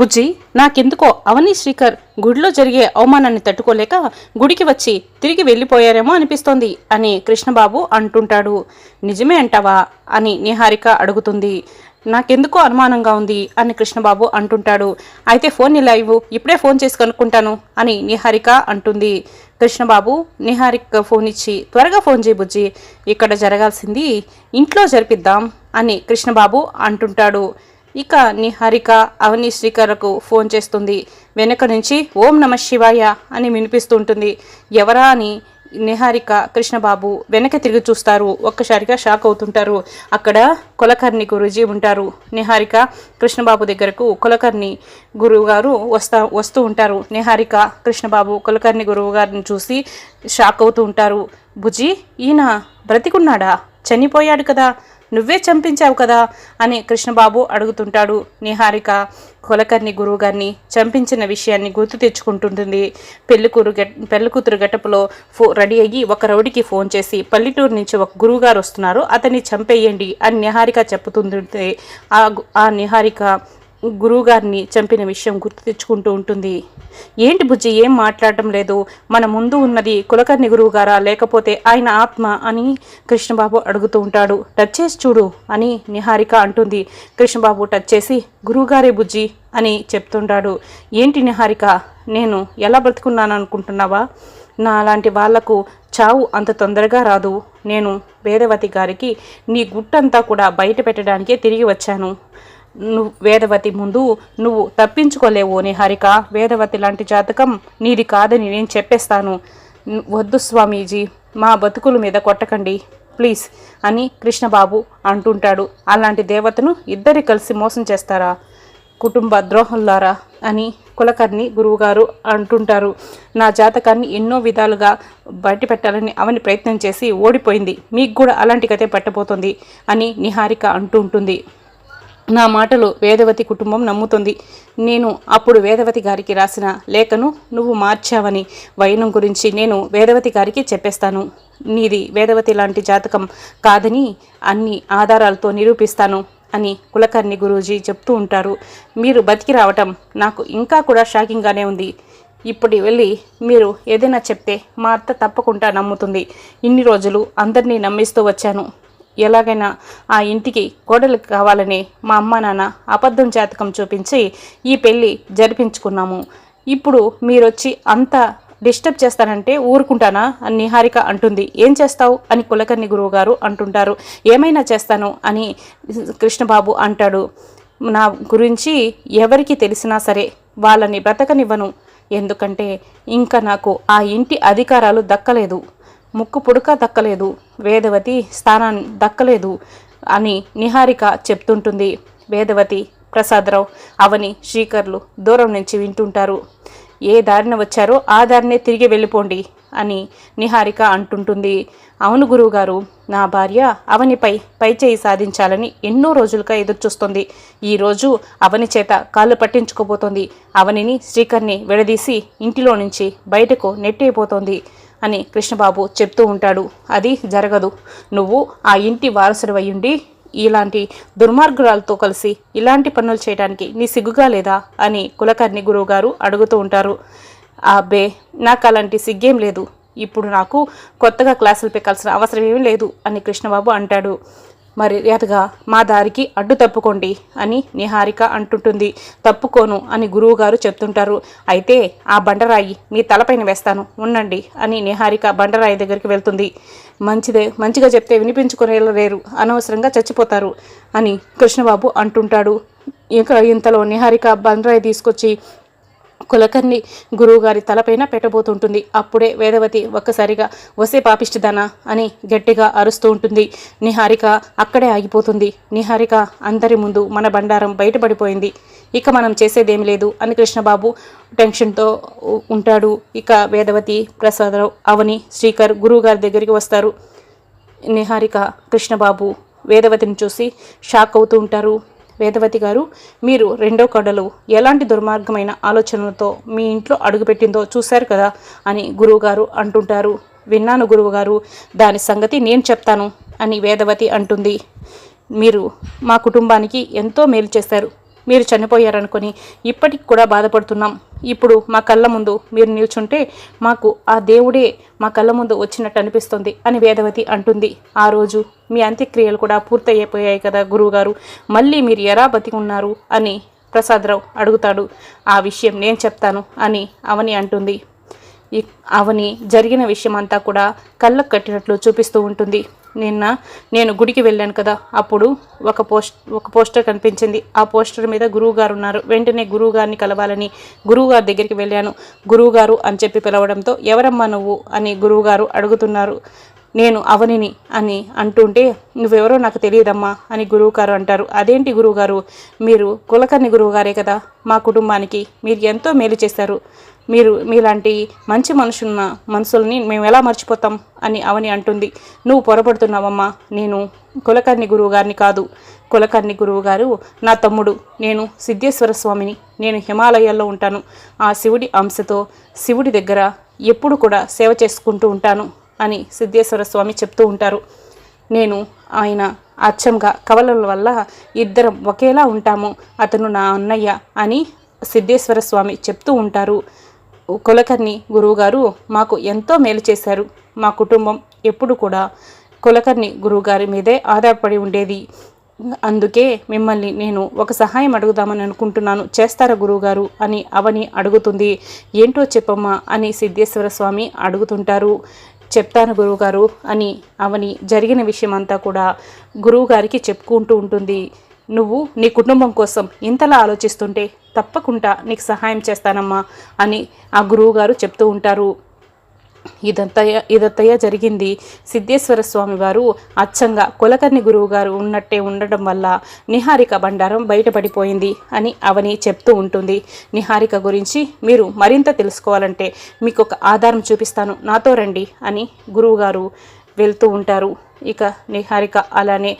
బుజ్జి నాకెందుకో అవని శ్రీకర్ గుడిలో జరిగే అవమానాన్ని తట్టుకోలేక గుడికి వచ్చి తిరిగి వెళ్ళిపోయారేమో అనిపిస్తోంది అని కృష్ణబాబు అంటుంటాడు. నిజమే అంటావా? అని నిహారిక అడుగుతుంది. నాకెందుకో అనుమానంగా ఉంది అని కృష్ణబాబు అంటుంటాడు. అయితే ఫోన్ ఇలా ఇవ్వు? ఇప్పుడే ఫోన్ చేసి కనుక్కుంటాను అని నిహారిక అంటుంది. కృష్ణబాబు నిహారిక ఫోన్ ఇచ్చి త్వరగా ఫోన్ చేయి బుజ్జి ఇక్కడ జరగాల్సింది ఇంట్లో జరిపిద్దాం అని కృష్ణబాబు అంటుంటాడు. ఇక నిహారిక అవని శ్రీకర్కు ఫోన్ చేస్తుంది. వెనక నుంచి ఓం నమ శివాయ అని వినిపిస్తుంటుంది. ఎవరా అని నిహారిక కృష్ణబాబు వెనక తిరిగి చూస్తారు. ఒక్కసారిగా షాక్ అవుతుంటారు. అక్కడ కులకర్ణి గురుజీ ఉంటారు. నిహారిక కృష్ణబాబు దగ్గరకు కులకర్ణి గురువు గారు వస్తా వస్తూ ఉంటారు. నిహారిక కృష్ణబాబు కులకర్ణి గురువు గారిని చూసి షాక్ అవుతూ ఉంటారు. భుజి ఈయన బ్రతికున్నాడా? చనిపోయాడు కదా. నువ్వే చంపించావు కదా అని కృష్ణబాబు అడుగుతుంటాడు. నిహారిక కులకర్ణి గురువు గారిని చంపించిన విషయాన్ని గుర్తు తెచ్చుకుంటుంటుంది పెళ్ళికూరు గెట్ పెళ్ళికూతురు గెటపులో ఫో రెడీ అయ్యి ఒక రౌడికి ఫోన్ చేసి పల్లెటూరు నుంచి ఒక గురువు గారు వస్తున్నారు అతన్ని చంపేయండి అని నిహారిక చెప్పుతుంటుంటే ఆ ఆ నిహారిక గురువుగారిని చంపిన విషయం గుర్తు తెచ్చుకుంటూ ఉంటుంది. ఏంటి బుజ్జి ఏం మాట్లాడటం లేదు? మన ముందు ఉన్నది కులకర్ణి గురువు గారా లేకపోతే ఆయన ఆత్మ అని కృష్ణబాబు అడుగుతూ ఉంటాడు. టచ్ చేసి చూడు అని నిహారిక అంటుంది. కృష్ణబాబు టచ్ చేసి గురువుగారే బుజ్జి అని చెప్తుంటాడు. ఏంటి నిహారిక నేను ఎలా బ్రతుకున్నాను అనుకుంటున్నావా నా అలాంటి వాళ్ళకు చావు అంత తొందరగా రాదు. నేను వేదవతి గారికి నీ గుట్టంతా కూడా బయట పెట్టడానికే తిరిగి వచ్చాను. నువ్వు వేదవతి ముందు నువ్వు తప్పించుకోలేవు నిహారిక. వేదవతి లాంటి జాతకం నీది కాదని నేను చెప్పేస్తాను. వద్దు స్వామీజీ మా బతుకుల మీద కొట్టకండి. ప్లీజ్ అని కృష్ణబాబు అంటుంటాడు. అలాంటి దేవతను ఇద్దరి కలిసి మోసం చేస్తారా? కుటుంబ ద్రోహులారా అని కులకర్ణి గురువుగారు అంటుంటారు. నా జాతకాన్ని ఎన్నో విధాలుగా బయట పెట్టాలని అవని ప్రయత్నం చేసి ఓడిపోయింది. మీకు కూడా అలాంటి కథే పట్టబోతుంది అని నిహారిక అంటూ ఉంటుంది నా మాటలు వేదవతి కుటుంబం నమ్ముతుంది. నేను అప్పుడు వేదవతి గారికి రాసిన లేఖను నువ్వు మార్చావని వైనం గురించి నేను వేదవతి గారికి చెప్పేస్తాను. నీది వేదవతి లాంటి జాతకం కాదని అన్ని ఆధారాలతో నిరూపిస్తాను అని కులకర్ణి గురూజీ చెప్తూ ఉంటారు. మీరు బతికి రావటం నాకు ఇంకా కూడా షాకింగ్గానే ఉంది. ఇప్పుడు వెళ్ళి మీరు ఏదైనా చెప్తే మా అత్త తప్పకుండా నమ్ముతుంది. ఇన్ని రోజులు అందరినీ నమ్మిస్తూ వచ్చాను. ఎలాగైనా ఆ ఇంటికి కోడలు కావాలని మా అమ్మ నాన్న అబద్ధం జాతకం చూపించి ఈ పెళ్ళి జరిపించుకున్నాము. ఇప్పుడు మీరొచ్చి అంత డిస్టర్బ్ చేస్తానంటే ఊరుకుంటానా? అని నిహారిక అంటుంది. ఏం చేస్తావు? అని కులకర్ణి గురువు గారు అంటుంటారు. ఏమైనా చేస్తాను? అని కృష్ణబాబు అంటాడు. నా గురించి ఎవరికి తెలిసినా సరే వాళ్ళని బ్రతకనివ్వను. ఎందుకంటే ఇంకా నాకు ఆ ఇంటి అధికారాలు దక్కలేదు. ముక్కు పుడక దక్కలేదు. వేదవతి స్థానాన్ని దక్కలేదు అని నిహారిక చెప్తుంటుంది. వేదవతి ప్రసాదరావు అవని శ్రీకర్లు దూరం నుంచి వింటుంటారు. ఏ దారిన వచ్చారో ఆ దారినే తిరిగి వెళ్ళిపోండి అని నిహారిక అంటుంటుంది. అవును గురువుగారు నా భార్య అవనిపై పైచేయి సాధించాలని ఎన్నో రోజులుగా ఎదురుచూస్తుంది. ఈరోజు అవని చేత కాళ్ళు పట్టించుకోబోతోంది. అవనిని శ్రీకర్ని విడదీసి ఇంటిలో నుంచి బయటకు నెట్టేయబోతోంది. అని కృష్ణబాబు చెప్తూ ఉంటాడు. అది జరగదు. నువ్వు ఆ ఇంటి వారసుడు అయ్యుండి ఇలాంటి దుర్మార్గురాలతో కలిసి ఇలాంటి పనులు చేయడానికి నీ సిగ్గుగా లేదా అని కులకర్ణి గురువుగారు అడుగుతూ ఉంటారు. అబ్బే నాకు అలాంటి సిగ్గేం లేదు. ఇప్పుడు నాకు కొత్తగా క్లాసులు పెట్టాల్సిన అవసరం ఏమీ లేదు అని కృష్ణబాబు అంటాడు. మర్యాదగా మా దారికి అడ్డు తప్పుకోండి అని నిహారిక అంటుంటుంది. తప్పుకోను అని గురువుగారు చెప్తుంటారు. అయితే ఆ బండరాయి మీ తలపైన వేస్తాను ఉండండి అని నిహారిక బండరాయి దగ్గరికి వెళ్తుంది. మంచిదే మంచిగా చెప్తే వినిపించుకునేలేరు అనవసరంగా చచ్చిపోతారు అని కృష్ణబాబు అంటుంటాడు. ఇంకా ఇంతలో నిహారిక బండరాయి తీసుకొచ్చి కులకర్ణి గురువుగారి తలపైన పెట్టబోతుంటుంది. అప్పుడే వేదవతి ఒక్కసారిగా వసే పాపిష్టిదానా అని గట్టిగా అరుస్తూ ఉంటుంది. నిహారిక అక్కడే ఆగిపోతుంది. నిహారిక అందరి ముందు మన బండారం బయటపడిపోయింది. ఇక మనం చేసేదేమి లేదు. అని కృష్ణబాబు టెన్షన్తో ఉంటాడు. ఇక వేదవతి ప్రసాదరావు అవని శ్రీకర్ గురువుగారి దగ్గరికి వస్తారు. నిహారిక కృష్ణబాబు వేదవతిని చూసి షాక్ అవుతూ ఉంటారు. వేదవతి గారు మీరు రెండో కడలు ఎలాంటి దుర్మార్గమైన ఆలోచనలతో మీ ఇంట్లో అడుగుపెట్టిందో చూశారు కదా అని గురువుగారు అంటుంటారు. విన్నాను గురువుగారు దాని సంగతి నేను చెప్తాను అని వేదవతి అంటుంది. మీరు మా కుటుంబానికి ఎంతో మేలు చేశారు. మీరు చనిపోయారనుకొని ఇప్పటికి కూడా బాధపడుతున్నాం. ఇప్పుడు మా కళ్ళ ముందు మీరు నిల్చుంటే మాకు ఆ దేవుడే మా కళ్ళ ముందు వచ్చినట్టు అనిపిస్తుంది అని వేదవతి అంటుంది. ఆ రోజు మీ అంత్యక్రియలు కూడా పూర్తయిపోయాయి కదా గురువుగారు. మళ్ళీ మీరు ఎలా బతికున్నారు అని ప్రసాదరావు అడుగుతాడు. ఆ విషయం నేను చెప్తాను అని అవని అంటుంది. అవని జరిగిన విషయం అంతా కూడా కళ్ళకు కట్టినట్లు చూపిస్తూ ఉంటుంది. నిన్న నేను గుడికి వెళ్ళాను కదా అప్పుడు ఒక పోస్ట్ ఒక పోస్టర్ కనిపించింది. ఆ పోస్టర్ మీద గురువు గారు ఉన్నారు. వెంటనే గురువుగారిని కలవాలని గురువుగారి దగ్గరికి వెళ్ళాను. గురువుగారు అని చెప్పి పిలవడంతో ఎవరమ్మా నువ్వు? అని గురువుగారు అడుగుతున్నారు. నేను అవనిని అని అంటుంటే నువ్వెవరో నాకు తెలియదమ్మా అని గురువుగారు అంటారు. అదేంటి గురువుగారు? మీరు కులకర్ణి గురువుగారే కదా మా కుటుంబానికి మీరు ఎంతో మేలు చేశారు. మీరు మీలాంటి మంచి మనుషున్న మనుషుల్ని మేము ఎలా మర్చిపోతాం అని అవని అంటుంది. నువ్వు పొరపడుతున్నావమ్మా నేను కులకర్ణి గురువు గారిని కాదు. కులకర్ణి గురువు గారు నా తమ్ముడు నేను సిద్ధేశ్వర స్వామిని నేను హిమాలయాల్లో ఉంటాను. ఆ శివుడి అంశతో శివుడి దగ్గర ఎప్పుడు కూడా సేవ చేసుకుంటూ ఉంటాను అని సిద్ధేశ్వర స్వామి చెప్తూ ఉంటారు. నేను ఆయన అచ్చంగా కవలల వల్ల ఇద్దరం ఒకేలా ఉంటాము అతను నా అన్నయ్య అని సిద్ధేశ్వర స్వామి చెప్తూ ఉంటారు. కులకర్ణి గురువుగారు మాకు ఎంతో మేలు చేశారు. మా కుటుంబం ఎప్పుడు కూడా కులకర్ణి గురువుగారి మీదే ఆధారపడి ఉండేది. అందుకే మిమ్మల్ని నేను ఒక సహాయం అడుగుదామని అనుకుంటున్నాను. చేస్తారా గురువుగారు? అని అవని అడుగుతుంది. ఏంటో చెప్పమ్మా అని సిద్ధేశ్వర స్వామి అడుగుతుంటారు. చెప్తాను గురువుగారు అని అవని జరిగిన విషయం అంతా కూడా గురువుగారికి చెప్పుకుంటూ ఉంటుంది. నువ్వు నీ కుటుంబం కోసం ఇంతలా ఆలోచిస్తుంటే తప్పకుండా నీకు సహాయం చేస్తానమ్మా అని ఆ గురువుగారు చెప్తూ ఉంటారు. ఇదంతయ ఇదంతయ్య జరిగింది. సిద్ధేశ్వర స్వామి వారు అచ్చంగా కులకర్ణి గురువు గారు ఉన్నట్టే ఉండడం వల్ల నిహారిక బండారం బయటపడిపోయింది అని అవని చెప్తూ ఉంటుంది. నిహారిక గురించి మీరు మరింత తెలుసుకోవాలంటే మీకు ఒక ఆధారం చూపిస్తాను. నాతో రండి అని గురువుగారు వెళ్తూ ఉంటారు. ఇక నిహారిక అలానే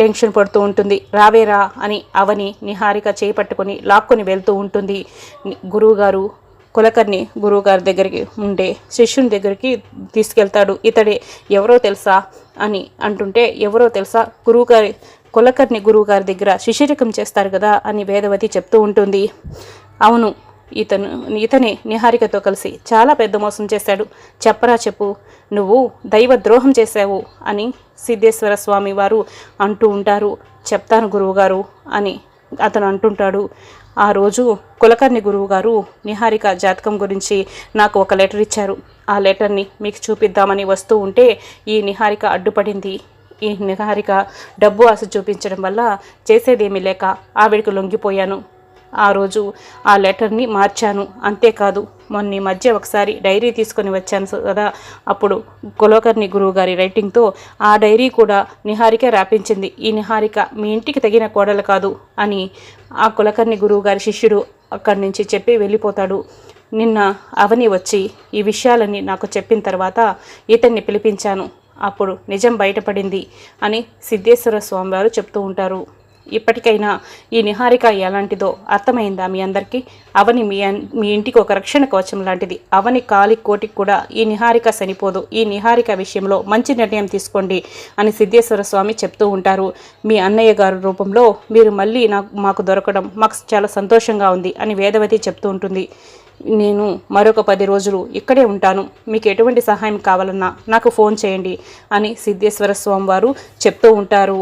టెన్షన్ పడుతూ ఉంటుంది. రావేరా అని అవని నిహారిక చేపట్టుకొని లాక్కొని వెళ్తూ ఉంటుంది. గురువుగారు కులకర్ణి గురువుగారి దగ్గరికి ఉండే శిష్యుని దగ్గరికి తీసుకెళ్తాడు. ఇతడే ఎవరో తెలుసా? అని అంటుంటే ఎవరో తెలుసా? గురువుగారి కులకర్ణి గురువుగారి దగ్గర శిష్యరికం చేస్తారు కదా? అని వేదవతి చెప్తూ ఉంటుంది. అవును ఇతను ఇతనే నిహారికతో కలిసి చాలా పెద్ద మోసం చేశాడు. చెప్పరా చెప్పు నువ్వు దైవ ద్రోహం చేశావు అని సిద్ధేశ్వర స్వామి వారు అంటూ ఉంటారు. చెప్తాను గురువుగారు అని అతను అంటుంటాడు. ఆ రోజు కులకర్ణి గురువు గారు నిహారిక జాతకం గురించి నాకు ఒక లెటర్ ఇచ్చారు. ఆ లెటర్ని మీకు చూపిద్దామని వస్తూ ఉంటే ఈ నిహారిక అడ్డుపడింది. ఈ నిహారిక డబ్బు ఆశ చూపించడం వల్ల చేసేదేమీ లేక ఆవిడకు లొంగిపోయాను. ఆ రోజు ఆ లెటర్ని మార్చాను. అంతేకాదు మొన్న ఈ మధ్య ఒకసారి డైరీ తీసుకొని వచ్చాను కదా. అప్పుడు కులకర్ణి గురువు గారి రైటింగ్తో ఆ డైరీ కూడా నిహారిక రాపించింది. ఈ నిహారిక మీ ఇంటికి తగిన కోడలు కాదు అని ఆ కులకర్ణి గురువు గారి శిష్యుడు అక్కడి నుంచి చెప్పి వెళ్ళిపోతాడు. నిన్న అవని వచ్చి ఈ విషయాలన్నీ నాకు చెప్పిన తర్వాత ఇతన్ని పిలిపించాను. అప్పుడు నిజం బయటపడింది అని సిద్ధేశ్వర స్వామివారు చెప్తూ ఉంటారు. ఇప్పటికైనా ఈ నిహారిక ఎలాంటిదో అర్థమైందా మీ అందరికీ? అవని మీ మీ ఇంటికి ఒక రక్షణ కవచం లాంటిది. అవని కాలి కోటికి కూడా ఈ నిహారిక సరిపోదు. ఈ నిహారిక విషయంలో మంచి నిర్ణయం తీసుకోండి అని సిద్ధేశ్వర స్వామి చెప్తూ ఉంటారు. మీ అన్నయ్య గారు రూపంలో మీరు మళ్ళీ నాకు మాకు దొరకడం మాకు చాలా సంతోషంగా ఉంది అని వేదవతి చెప్తూ ఉంటుంది. నేను మరొక పది రోజులు ఇక్కడే ఉంటాను. మీకు ఎటువంటి సహాయం కావాలన్నా నాకు ఫోన్ చేయండి అని సిద్ధేశ్వర స్వామి వారు చెప్తూ ఉంటారు.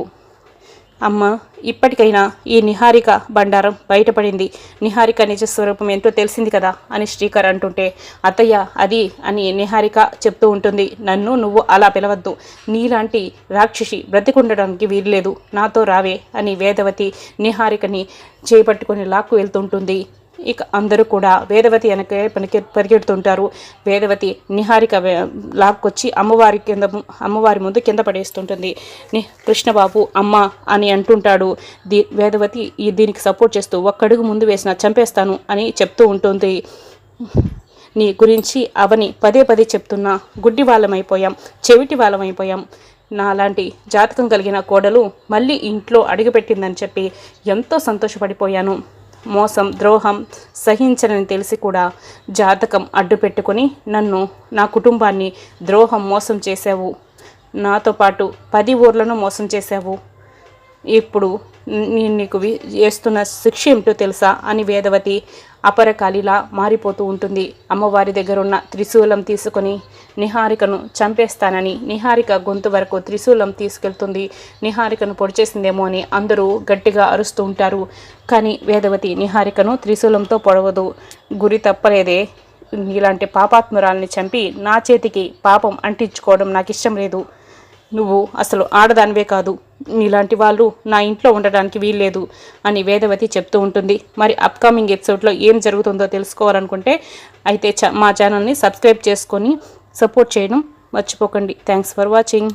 అమ్మ ఇప్పటికైనా ఈ నిహారిక బండారం బయటపడింది. నిహారిక నిజస్వరూపం ఏంటో తెలిసింది కదా అని శ్రీకర్ అంటుంటే అత్తయ్య అది అని నిహారిక చెప్తూ ఉంటుంది. నన్ను నువ్వు అలా పిలవద్దు. నీలాంటి రాక్షసి బ్రతికుండడానికి వీల్లేదు. నాతో రావే అని వేదవతి నిహారికని చేపట్టుకొని లాక్కు వెళ్తుంటుంది. ఇక అందరూ కూడా వేదవతి వెనకే పనికి పరిగెడుతుంటారు. వేదవతి నిహారిక లాక్కొచ్చి అమ్మవారి కింద అమ్మవారి ముందు కింద పడేస్తుంటుంది. ని కృష్ణబాబు అమ్మ అని అంటుంటాడు. దీ వేదవతి ఈ దీనికి సపోర్ట్ చేస్తూ ఒక్కడుగు ముందు వేసిన చంపేస్తాను అని చెప్తూ ఉంటుంది. నీ గురించి అవని పదే పదే చెప్తున్నా గుడ్డి వాళ్ళమైపోయాం చెవిటి వాళ్ళమైపోయాం. నాలాంటి జాతకం కలిగిన కోడలు మళ్ళీ ఇంట్లో అడుగుపెట్టిందని చెప్పి ఎంతో సంతోషపడిపోయాను. మోసం ద్రోహం సహించనని తెలిసి కూడా జాతకం అడ్డు పెట్టుకొని నన్ను నా కుటుంబాన్ని ద్రోహం మోసం చేశావు. నాతో పాటు పది ఊర్లను మోసం చేశావు. ఇప్పుడు నేను నీకు వి- చేస్తున్న శిక్ష ఏమిటో తెలుసా? అని వేదవతి అపరకాలిలా మారిపోతూ ఉంటుంది. అమ్మవారి దగ్గర ఉన్న త్రిశూలం తీసుకొని నిహారికను చంపేస్తానని నిహారిక గొంతు వరకు త్రిశూలం తీసుకెళ్తుంది. నిహారికను పొడిచేసిందేమో అని అందరూ గట్టిగా అరుస్తూ ఉంటారు. కానీ వేదవతి నిహారికను త్రిశూలంతో పొడవదు. గురి తప్పలేదే. ఇలాంటి పాపాత్మురాల్ని చంపి నా చేతికి పాపం అంటించుకోవడం నాకు ఇష్టం లేదు. నువ్వు అసలు ఆడదానివే కాదు. నీలాంటి వాళ్ళు నా ఇంట్లో ఉండడానికి వీల్లేదు అని వేదవతి చెప్తూ ఉంటుంది. మరి అప్కమింగ్ ఎపిసోడ్లో ఏం జరుగుతుందో తెలుసుకోవాలనుకుంటే అయితే మా ఛానల్ని సబ్స్క్రైబ్ చేసుకొని సపోర్ట్ చేయడం మర్చిపోకండి. Thanks for watching